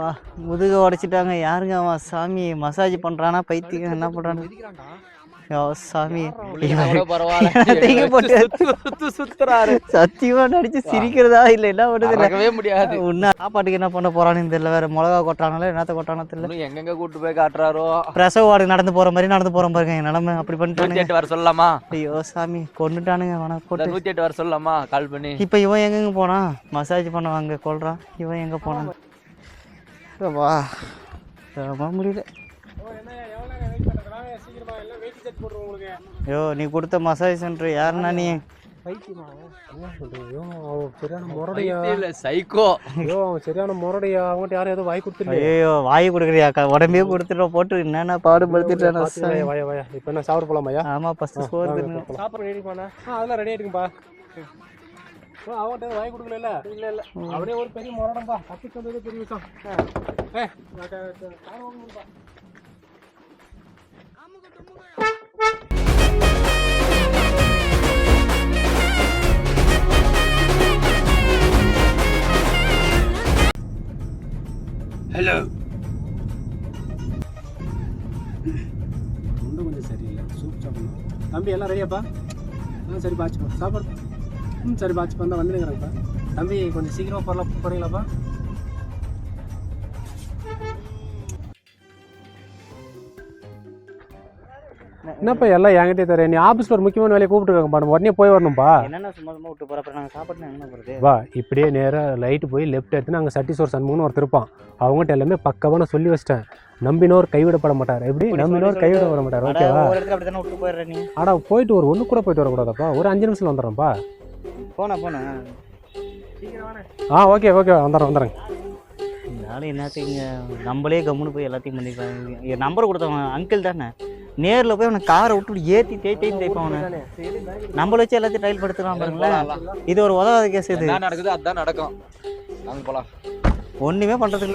வா முதுக உடைச்சிட்டாங்க. யாருங்க அவன்? சாமி மசாஜ் பண்றானா? பைத்தியம் என்ன பண்றானு? சாமி. தூக்கி போட்டு சுத்துறாரு. சத்தியமா நடிச்சு சிரிக்கிறதா? இல்ல என்ன நடக்கவே முடியாது. உன்ன சாப்பாட்டுக்கு என்ன பண்ண போறான்னு தெரியல. வேற மிளகா கொட்டானால என்னத்த கொட்டானோ தெரியல. எங்கெங்க கூட்டு போய் காட்டுறாரோ? பிரசவ வார்டு நடந்து போற மாதிரி நடந்து போற பாருங்க என் நிலைமை அப்படி எட்டு வர சொல்லலாமா? ஐயோ சாமி கொண்டுட்டானுங்க இந்த போட்டு நூத்தி எட்டு வர சொல்லலாமா? கால் பண்ணி. இப்போ இவன் எங்கெங்க போனான்? மசாஜ் பண்ண வாங்க கொள்றான் இவன் எங்க போனான்? வா முடியல. ஐயோ நீ கொடுத்த மசாஜ் சென்டர் யாருண்ணா நீ? வாய் கொடுக்குறியாக்கா உடம்பே கொடுத்துட்டு போட்டு என்னென்ன வாயா இப்போ என்ன சாப்பிட போலாமாயா ஆமா ஃபர்ஸ்ட் சோறு. சாப்பிட ரெடி பண்ணா. அதெல்லாம் ரெடி ஆயிடுங்கப்பா ஓ, அவன்கிட்ட வாய் கொடுக்கல இல்ல? இல்ல இல்ல. அவரே ஒரு பெரிய முரடம்பா தப்பிச்சு வந்தது பெரிய விஷயம். கார் வாங்கணும்பா. தொண்டை கொஞ்சம் சரியில்லை. சூப் சாப்பிடணும். தம்பி எல்லாம் ரெடியாப்பா ஆ சரி பாச்சுப்பா சாப்பாடு ம் சரி பாச்சுப்பா தான் வந்துருங்கிறேன்ப்பா தம்பி கொஞ்சம் சீக்கிரமாக போகலாம் போகிறீங்களாப்பா என்னப்பா எல்லாம் என்கிட்டே தர நீ ஆஃபீஸில் ஒரு முக்கியமான வேலையை கூப்பிட்டுருக்காங்கப்பா. நம்ம உடனே போய் வரணும்ப்பா என்னென்ன சும்மா சும்மா விட்டு போற அப்புறம் நாங்க சாப்பாடு என்ன போறது? வா இப்படியே நேராக லைட்டு போய் லெஃப்ட் எடுத்துன்னு அங்கே சட்டி சோர் சண்முகம்னு ஒருத்தர் இருப்பான். அவங்ககிட்ட எல்லாமே பக்கவான சொல்லி வச்சிட்டேன். நம்பினோர் கைவிடப்பட மாட்டார். எப்படி? நம்பினோர் கைவிடப்பட மாட்டார். அட, ஓகேவா? ஆடா போயிட்டு ஒரு ஒன்று கூட போயிட்டு வரக்கூடாதாப்பா. ஒரு அஞ்சு நிமிஷத்தில் வந்துடுறேன்ப்பா. போனா போனா ஆ ஓகே ஓகே வந்துடுறேன் வந்துடுறேன். நானும் என்னத்துக்கு நம்மளே கம்முன்னு போய் எல்லாத்தையும் பண்ணிக்கலாம் என் நம்பர் கொடுத்தவன் அங்கிள் தானே? நேரில் போய் அவனை காரை விட்டு ஏற்றி தேய் தேய் தேய்ப்பான் அவனை. நம்மள வச்சு எல்லாத்தையும் ட்ரையல் படுத்துறான் பாருங்களேன். இது ஒரு உதவாத கேஸ் இது. நடக்குது அதான் நடக்கும். வாங்க போலாம். ஒண்ணுமே பண்றது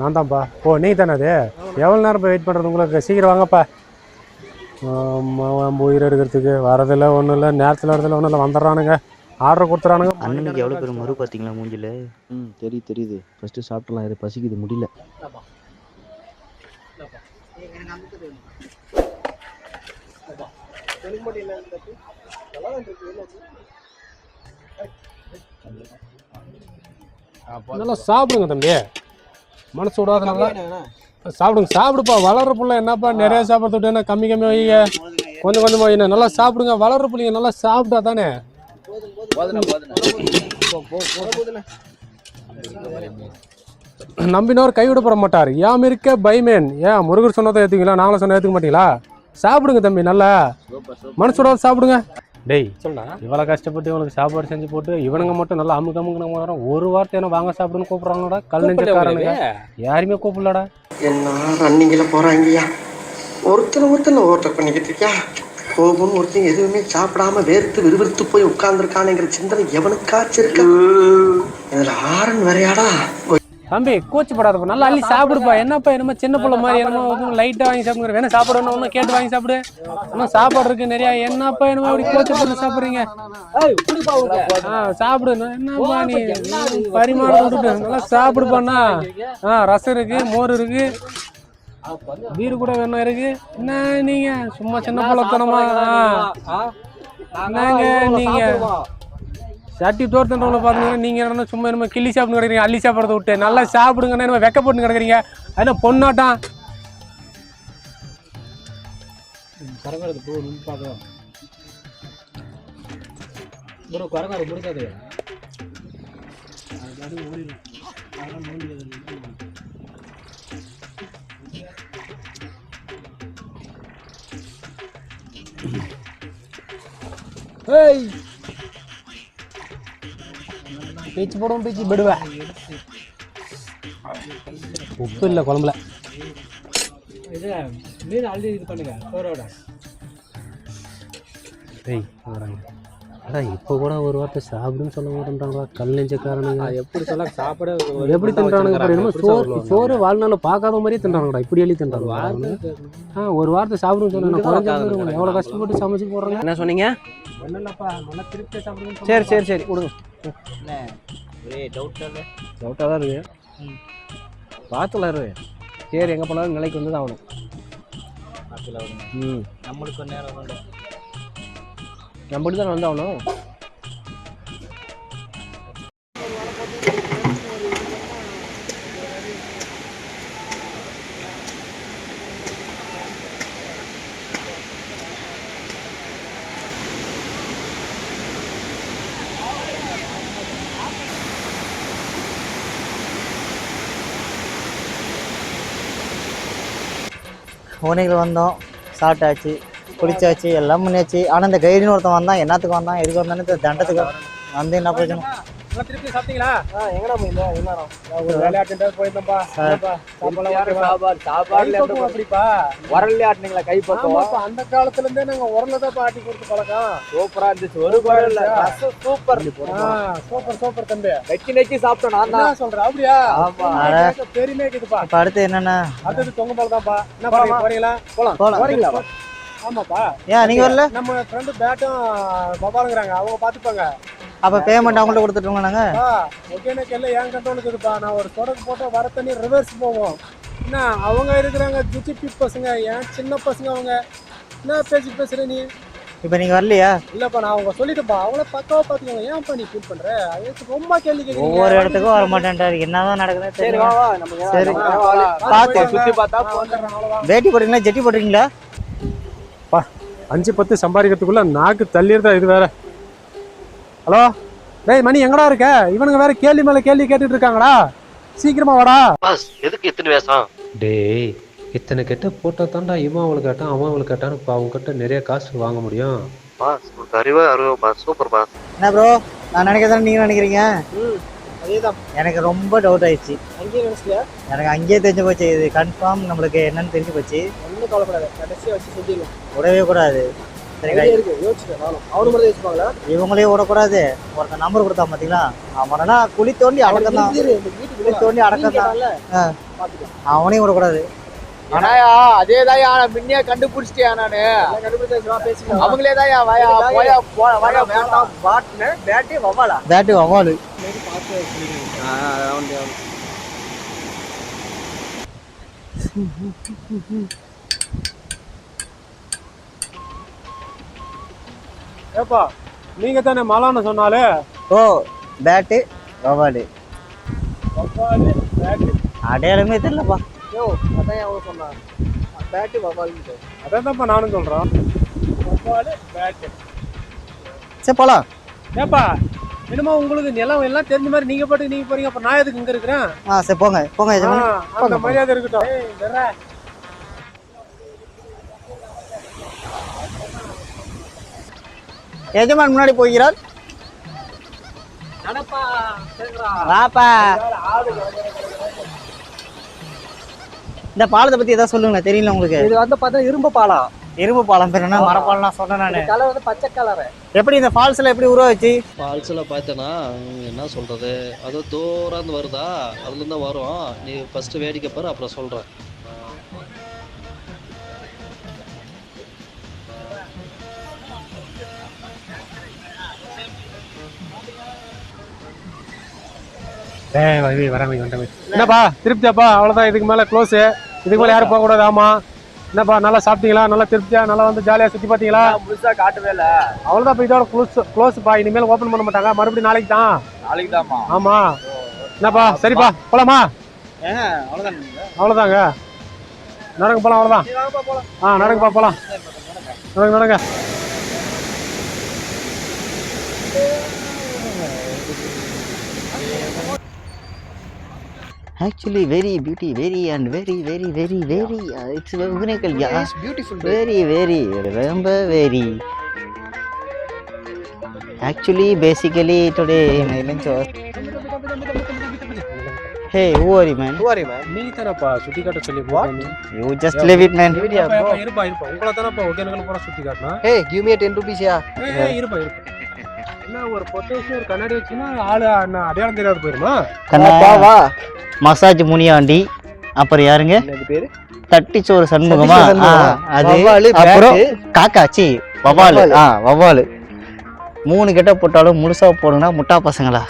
நான் தான்ப்பா ஓ நீ தானே அது? எவ்வளோ நேரம் போய் வெயிட் பண்ணுறது உங்களுக்கு? சீக்கிரம் வாங்கப்பா. ஆமா, நம்ம உயிர் எடுக்கிறதுக்கு வரதில்ல ஒன்றும் இல்லை. நேரத்தில் வரதில்ல ஒன்றும் இல்லை. வந்துடுறானுங்க. ஆர்டர் கொடுத்துறானுங்க. அண்ணனுக்கு எவ்வளவு பேர் மறு பாத்தீங்களா மூஞ்சில? ம் தெரியுது தெரியுது. ஃபஸ்ட்டு சாப்பிடலாம். இது பசிக்குது முடியல. நல்லா சாப்பிடுங்க தம்பி. மனசு விடாத நல்லா சாப்பிடுங்க. சாப்பிடுப்பா. வளர்ற புள்ள என்னப்பா? நிறைய சாப்பிட்றது விட்டு என்ன கம்மி கம்மி வைங்க. கொஞ்சம் கொஞ்சமாக வைங்க. நல்லா சாப்பிடுங்க. வளர்ற பிள்ளைங்க நல்லா சாப்பிட்டா தானே? நம்பினவர் கைவிடப்பட மாட்டார். யாம் இருக்க பைமேன். ஏன் முருகர் சொன்னதை ஏற்றுங்களா நாங்களும் சொன்ன ஏற்றுக்க மாட்டீங்களா? சாப்பிடுங்க தம்பி நல்லா. மனசோட சாப்பிடுங்க. டேய் சொல்லா இவ்வளோ கஷ்டப்பட்டு இவனுக்கு சாப்பாடு செஞ்சு போட்டு இவனுங்க மட்டும் நல்லா அமுக்கு அமுக்கு வரோம். ஒரு வார்த்தை என்ன வாங்க சாப்பிடுன்னு கூப்பிட்றாங்கடா கல் நெஞ்சக்காரனுங்க யாருமே கூப்பிடலடா. என்ன ரன்னிங்கில் போகிறாங்கய்யா ஒருத்தனை ஒருத்தனை ஓவர் பண்ணிக்கிட்டு இருக்கியா? கோபம்னு ஒருத்தன் எதுவுமே சாப்பிடாம வேர்த்து விறுவிறுத்து போய் உட்கார்ந்துருக்கானுங்கிற சிந்தனை எவனுக்காச்சும் இருக்கா இதுல ஆரன் வேறையாடா? தம்பி கூச்சப்படாதப்பா. நல்லா அள்ளி சாப்பிடுப்பா. என்னப்பா என்னமோ சின்ன பிள்ளை மாதிரி என்னமோ லைட்டாக வாங்கி சாப்பிடுங்க. வேணா சாப்பாடு ஒன்று ஒன்று கேட்டு வாங்கி சாப்பிடு. இன்னும் சாப்பாடு இருக்கு நிறையா. என்னப்பா என்னமோ அப்படி கூச்சப்பட்டு சாப்பிட்றீங்க? ஆ சாப்பிடு. என்னப்பா நீ? பரிமாறம் விட்டுட்டு. நல்லா சாப்பிடுப்பாண்ணா. ஆ ரசம் இருக்கு மோர் இருக்கு. பீர் கூட வேணும் இருக்கு. என்ன நீங்க? சும்மா சின்ன பிள்ளைத்தனமா? ஆ. என்னங்க நீங்க? சட்டி தோர்த்தன்றவங்கள பார்த்தீங்கன்னா நீங்கள் என்ன சும்மா என்னமோ கிள்ளி சாப்பிட்டு கிடக்குறீங்க அள்ளி சாப்பிட்றத விட்டு. நல்லா சாப்பிடுங்கன்னு என்ன வெக்க போட்டு கிடக்குறீங்க. அது பொண்ணாட்டம் கரங்காரது போ பார்க்கலாம் ப்ரோ கரங்காரம் முடிக்காது பாட்டு பேச்சு போடுவோம் பேச்சு விடுவேன் உப்பு இல்லை குழம்புல. இது மீன் அள்ளி இது பண்ணுங்க சோறோட ஏய் வராங்க அதான் இப்போ கூட ஒரு வார்த்தை சாப்பிடுன்னு சொல்ல மாட்டேன்றாங்களா கல் நெஞ்சக்காரனுங்க. எப்படி சொல்ல சாப்பிட எப்படி தின்றானுங்க என்னமோ சோறு சோறு வாழ்நாள் பார்க்காத மாதிரியே தின்றாங்கடா இப்படி எழுதி தின்றாங்க ஆ ஒரு வாரத்தை சாப்பிடுன்னு சொன்னேன் குறைஞ்ச எவ்வளோ கஷ்டப்பட்டு சமைச்சு போடுறாங்க. என்ன சொன்னீங்க? சரி சரி சரி கொடுங்க. ஒரே டவுட்டாக டவுட்டாக தான் இருக்கு. பார்த்துல இரு. சரி எங்கே போனாலும் நிலைக்கு வந்து தான் ஆகணும். ம். நம்மளுக்கு நேரம். நம்மளுக்கு தான் வந்து ஆகணும். ஓனைகள் வந்தோம். சாப்பிட்டாச்சு குடிச்சாச்சு எல்லாம் பண்ணியாச்சு. ஆனால் இந்த கைடுன்னு ஒருத்தன் வந்தான். என்னத்துக்கு வந்தான்? எதுக்கு வந்தான்னு தண்டத்துக்கு வந்து என்ன பிரச்சனை? நல்லா சாப்பிட்டீங்களா? எங்கடா போயிருந்தா எல்லாரும் ஒரு விளையாட்டு போயிருந்தோம்ப்பா சாப்பாடு சாப்பாடுல அப்படிப்பா. வரல ஆட்டினீங்களா கை பக்கம் அந்த காலத்துல இருந்தே நாங்க உரல தான் ஆட்டி கொடுத்து பழக்கம். சூப்பரா இருந்துச்சு ஒரு ரசம் சூப்பர். சூப்பர் சூப்பர் தம்பி. நெக்கி நெக்கி சாப்பிட்டோம் நான் என்ன தான் சொல்ற அப்படியா? ஆமா. பெருமையா இருக்குதுப்பா. அடுத்து என்னென்ன அடுத்தது தொங்க பால் தான்ப்பா. என்ன பண்ணீங்க போறீங்களா? போலாம். போலாம். போறீங்களா? ஆமாப்பா. ஏன் நீங்கள் வரல? நம்ம ஃப்ரெண்டு பேட்டும் பபாலுங்கிறாங்க அவங்க பாத்துப்பாங்க அப்போ பேமெண்ட் அவங்கள்ட்ட கொடுத்துட்டோங்க நாங்கள் பா ஒகேனக்கு எல்லாம் என் கண்ட்ரோல் இருக்குதுப்பா? நான் ஒரு தொடக்கு போட்டு வர தண்ணி ரிவர்ஸ் போவோம் என்ன அவங்க இருக்கிறாங்க ஜிஜிபி பசங்க ஏன் சின்ன பசங்க அவங்க? என்ன பேசி பேசுற நீ? இப்போ நீங்கள் வரலையா? இல்லப்பா நான் அவங்க சொல்லிட்டுப்பா அவங்கள பக்காவா பாத்துக்கோங்க ஏன்ப்பா நீ ஃபீல் பண்ற? அதுக்கு ரொம்ப கேள்வி கேக்குறீங்க. ஒவ்வொரு இடத்துக்கும் வர மாட்டேன்ட்டாரு என்னதான் நடக்குதுன்னு சரி வா வா நம்ம சரி. பார்த்து. சுத்தி பார்த்தா. வேட்டி போடுறீங்களா? ஜெட்டி போடுறீங்களா? அஞ்சு பத்து சம்பாதிக்கிறதுக்குள்ள நாக்கு தள்ளிடுதா இது வேற? ஹலோ? டேய் மணி எங்கடா இருக்க? இவனுங்க வேற கேள்வி மேல கேள்வி கேட்டுட்டு இருக்காங்கடா சீக்கிரமா வாடா. பாஸ் எதுக்கு எத்தனை வேஷம்? டேய் இத்தனை கெட்ட போட்டா தான்டா இவன் அவளுக்கு கேட்டான் அவன் அவளுக்கு கேட்டான்னு இப்போ அவங்க கிட்ட நிறைய காசு வாங்க முடியும். பாஸ் ஒரு அறிவா அறுவா பாஸ். Super boss. என்ன ப்ரோ நான் நினைக்கிறதானே நீங்கள் நினைக்கிறீங்க? அதேதான். எனக்கு ரொம்ப டவுட் ஆயிடுச்சு. அங்கேயே நினைச்சியா எனக்கு அங்கேயே தெரிஞ்சு போச்சு இது கன்ஃபார்ம் நம்மளுக்கு என்னன்னு தெரிஞ்சு போச்சு. ஒன்றும் கவலைப்படாத கடைசியா வச்சு செஞ்சிடலாம் விடவே கூடாது. இவங்களையும் விடக்கூடாது ஒருத்தன் நம்பர் கொடுத்தா பார்த்தீங்களா அவனா குழி தோண்டி அடக்கம் தான் குழி தோண்டி அடக்கம் தான். அவனையும் விடக்கூடாது. ஆனாயா அதேதாயா முன்னே கண்டுபிடிச்சிட்டியா நானு. அவங்களே தாயா வாயா போயா வாயா வேண்டாம். பாட்னு பேட்டி வவாலா. பேட்டு வவாலு. ஏப்பா நீங்க தானே மலான்னு சொன்னாலே? ஓ பேட்டு வவாலு வவ்வாலு, பேட்டு. அடையாளமே தெரியலப்பா. யோ, அதான் அவன் சொன்னான். பேட்டு வவ்வாலுன்ட்டு. அதான் நானும் சொல்றேன். வவ்வாலு, பேட்டு. சரி போலாம். ஏப்பா என்னமோ உங்களுக்கு நிலம் எல்லாம் தெரிஞ்ச மாதிரி நீங்க பாட்டுக்கு நீங்க போறீங்க. அப்ப நான் எதுக்கு இங்க இருக்கிறேன்? ஆ சரி போங்க. போங்க அந்த மரியாதை இருக்கட்டும். எஜமான் முன்னாடி போகிறார்? வாப்பா. இந்த பாலத்தை பத்தி ஏதாவது சொல்லுங்களேன் தெரியல உங்களுக்கு. இது வந்து பார்த்தா இரும்பு பாலம் இரும்பு பாலம் பேர் என்ன மரப்பாலம் நான் சொன்னேன் நானு. கலர் வந்து பச்சை கலர். எப்படி இந்த ஃபால்ஸ்ல எப்படி உருவாச்சு? ஃபால்ஸில் பார்த்தேன்னா என்ன சொல்கிறது அது தூரம் வருதா? அதுலேருந்து வரும். நீ ஃபஸ்ட்டு வேடிக்கை பாரு அப்புறம் சொல்கிறேன் என்னப்பா திருப்தியாப்பா? அவ்வளவுதான் இதுக்கு மேல க்ளோஸ் இதுக்கு மேல யாரும் போக கூடாது ஆமா. என்னப்பா நல்லா சாப்பிட்டீங்களா? நல்லா திருப்தியா? நல்லா வந்து ஜாலியா சுத்தி பாத்தீங்களா முழுசா காட்டவே இல்ல. அவ்வளவுதான் இப்ப இதோட க்ளோஸ் க்ளோஸ்ப்பா இனிமேல் ஓபன் பண்ண மாட்டாங்க. மறுபடியும் நாளைக்கு தான். நாளைக்கு தாமா ஆமா என்னப்பா சரிப்பா போலாமா? அவ்வளவுதாங்க. நடங்க போலாம் அவ்வளவுதான். ஆ நடங்கப்பா போலாம். நடங்க நடங்க. Actually very beauty very and very very very very it's Hogenakkal yeah beautiful very very ரொம்ப very actually basically today my lunch hey who are you man? Who are you ma'am நீ தானப்பா சுத்தி காட்ட சொல்லி நீ. you just leave it man. இருப்பா, இருப்பா, உங்களை தானப்பா ஒகேனக்கல் பூரா சுத்தி காட்டினா hey give me 10 rupees yeah இருப்பா இருப்பா என்ன ஒரு கண்ணாடி வச்சுன்னா ஆளு அடையாளம் தெரியாது போயிருமா? மசாஜ் முனியாண்டி. அப்புறம் யாருங்க? பேரு? தட்டிச்சோறு சண்முகமா? அது அப்புறம். காக்காச்சி வவாலு வவ்வாலு. ஆ வவாலு மூணு கெட்ட போட்டாலும் முழுசா போடுங்கன்னா முட்டா பசங்களா?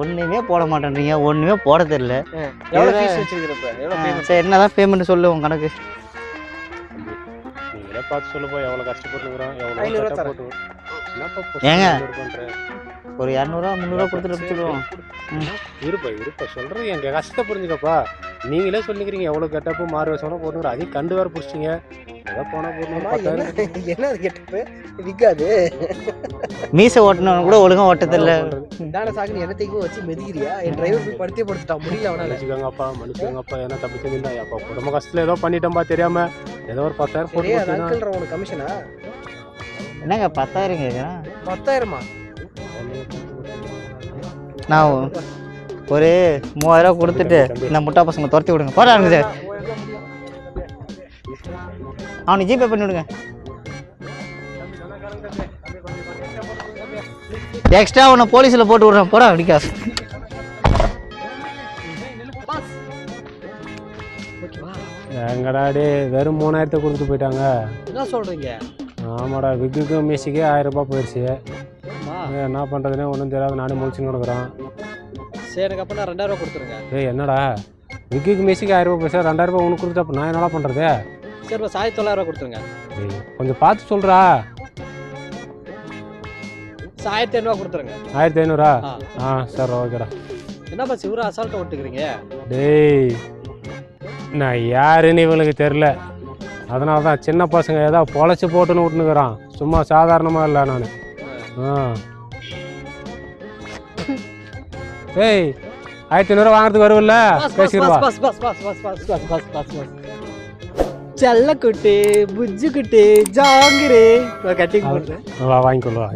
ஒண்ணுமே போட மாட்டேன்றீங்க. ஒண்ணுமே போட தெரியல. சரி என்னதான் பேமெண்ட் சொல்லு உன் கணக்கு பார்த்து சொல்லுப்பா எவ்வளவு கஷ்டப்பட்டுக்கிறோம் ஏங்க? ஒரு இரநூறுவா முந்நூறுவா கொடுத்துட்டு வச்சுடுவோம் இருப்பா இருப்பா. சொல்றது எங்க கஷ்டத்தை புரிஞ்சுக்கப்பா. நீங்களே சொல்லிக்கிறீங்க எவ்வளவு கெட்டப்போ மாறு வசனம் போட்டுங்கிற அதையும் கண்டு வேற பிடிச்சிங்க ஏதோ போனா பத்தாயிரம் என்ன கெட்டப்பு? விக்காது. மீசை ஓட்டணும் கூட ஒழுங்கா ஓட்ட தெரியல தான சாக்கு என்னத்தையும் வச்சு மெதிக்கிறியா? என் டிரைவர் போய் படுத்தே படுத்துட்டான். முடியல அவனால. மன்னிச்சுக்கோங்கப்பா மன்னிச்சுக்கோங்கப்பா. என்ன தப்பு செஞ்சிருந்தா அப்பா குடும்ப கஷ்டத்துல ஏதோ பண்ணிட்டோம்பா தெரியாம. ஏதோ ஒரு பத்தாயிரம் போட்டு கமிஷனா என்னங்க பத்தாயிரம் கேட்குறேன் பத்தாயிரமா? நான் ஒரு மூவாயிரம் கொடுத்துட்டு இந்த முட்டா பசங்க துரத்தி விடுங்க. போறாங்க சார் அவனுக்கு ஜிபே பண்ணி விடுங்க. எக்ஸ்ட்ரா உன்னை போலீஸில் போட்டு விட்றேன். போடா அடிக்காசு எங்கடா டே வெறும் மூணாயிரத்தை கொடுத்துட்டு போயிட்டாங்க. என்ன சொல்றீங்க? ஆமாடா விக்குக்கும் மியூசிக்கே ஆயிரம் ரூபாய் போயிடுச்சு என்ன பண்ணுறதுனே ஒன்றும் தெரியாது நானே முழிச்சுன்னு கிடக்குறேன் சரி எனக்கு அப்ப நான் ரெண்டாயிரம் ரூபா கொடுத்துருங்க. ஏய் என்னடா? விக்குக்கு மியூசிக்கு ஆயிரம் ரூபாய் போயிடுச்சு ரெண்டாயிரம் ரூபாய் உனக்கு கொடுத்துட்டு அப்போ நான் என்னடா பண்ணுறது சரி இப்போ சாய் தொள்ளாயிரம் ரூபா கொடுத்துருங்க கொஞ்சம் பார்த்து சொல்கிறா ஆயிரத்தி ஐநூறுவா கொடுத்துருங்க. ஆயிரத்தி ஐநூறா? ஆ. சரி ஓகேடா. என்னப்பா சிவரா அசால்ட்டை விட்டுக்கிறீங்க டேய் நான் யாருன்னு இவனுக்கு தெரில. அதனால தான் சின்ன பசங்க ஏதோ பொழைச்சி போட்டுன்னு விட்டுனுக்குறான். சும்மா சாதாரணமாக இல்லை நான். ஆ. ஏய் ஆயிரத்தி ஐநூறுவா வாங்குறதுக்கு வருவில்ல பேசிடுவா புஜ்ஜு புஜ்ஜுக்குட்டி ஜாங்கிரி. கட்டி வாங்கிக்கொள்ளுவா